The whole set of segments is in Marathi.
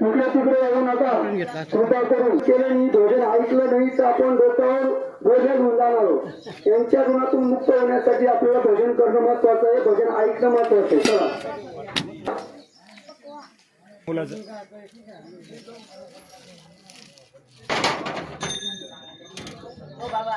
इकडे तिकडे येऊ नका कृपा करून केलं नाही भोजन ऐकलं नाही तर आपण डोक्यावर भोजन होऊन जाणार आहोत. यांच्या गुणातून मुक्त होण्यासाठी आपल्याला भोजन करणं महत्वाचं आहे. भोजन ऐकणं महत्वाचं आहे. चला. बाबा.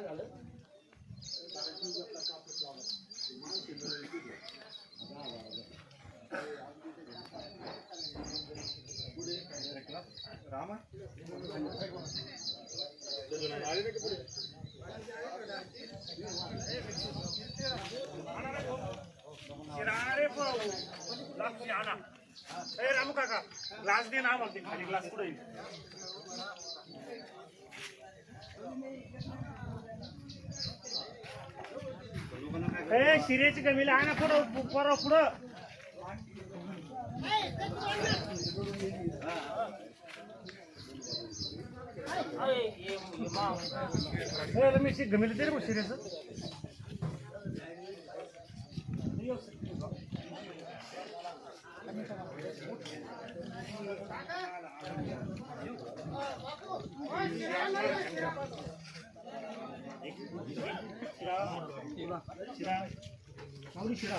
त्याच्यावरती. कोरड्या कुठे? अरे ग्लास आणा ए रामू काका ग्लास दे ना म्हणते खाली ग्लास कुठे ए शिरेची कमी आहे पुढं पुढं पुढं. ए रमेश गमीला दे रे मग शिरेचं शिरा माऊली शिरा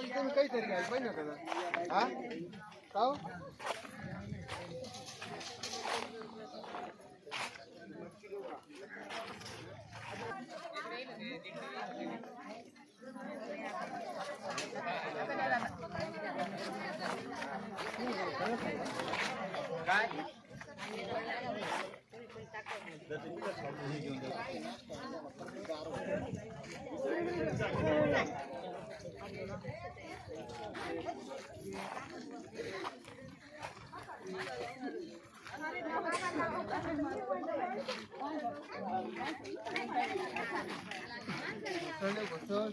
आता इथून काहीतरी घ्यायला पाहिजे ना त्याला हा काव काय Solo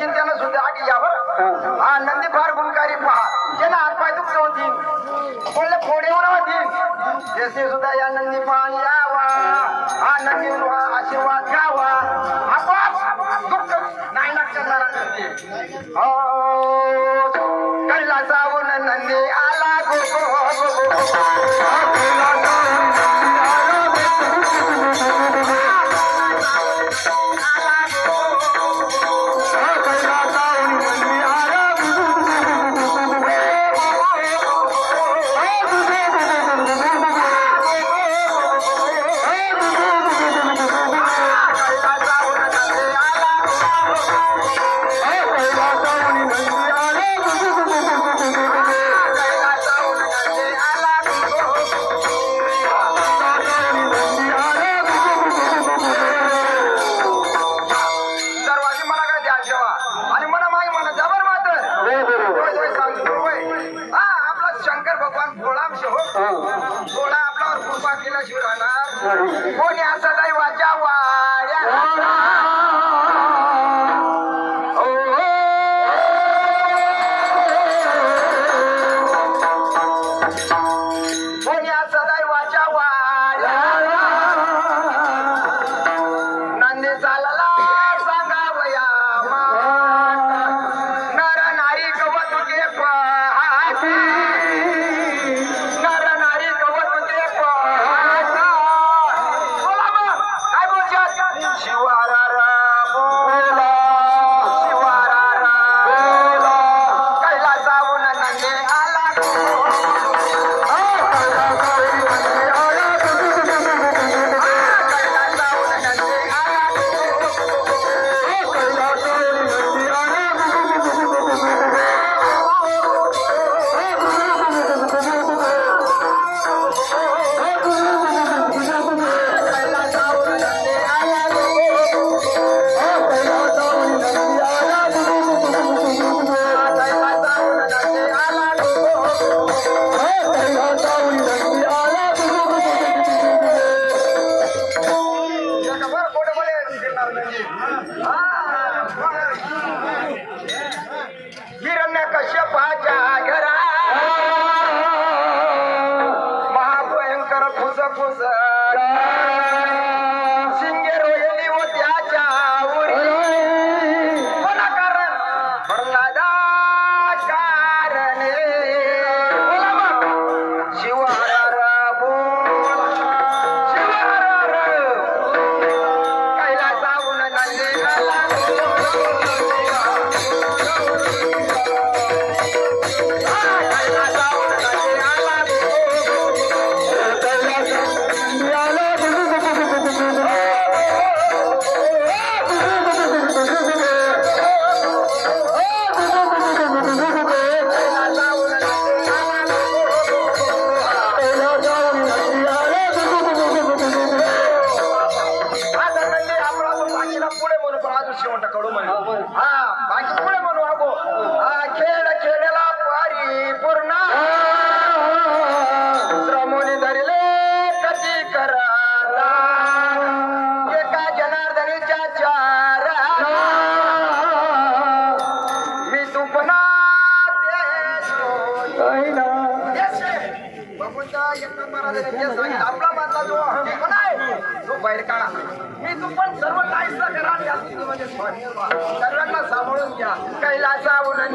चिंतेनं सुद्धा आठ यावर हा. नंदी फार गुणकारी पहा. त्याला हातपाय दुखत होती. कोणले फोडे होती. जसे सुद्धा या नंदी पान यावा. हा नंदी आशीर्वाद घ्यावा. आपण दुःख नाही लागणार हो कैलासावून नंदी आला गो गो गो गो बाहेर काढा मी पण सर्व काहीच करा सर्वांना सांभाळून घ्या. कैलासा उन्हा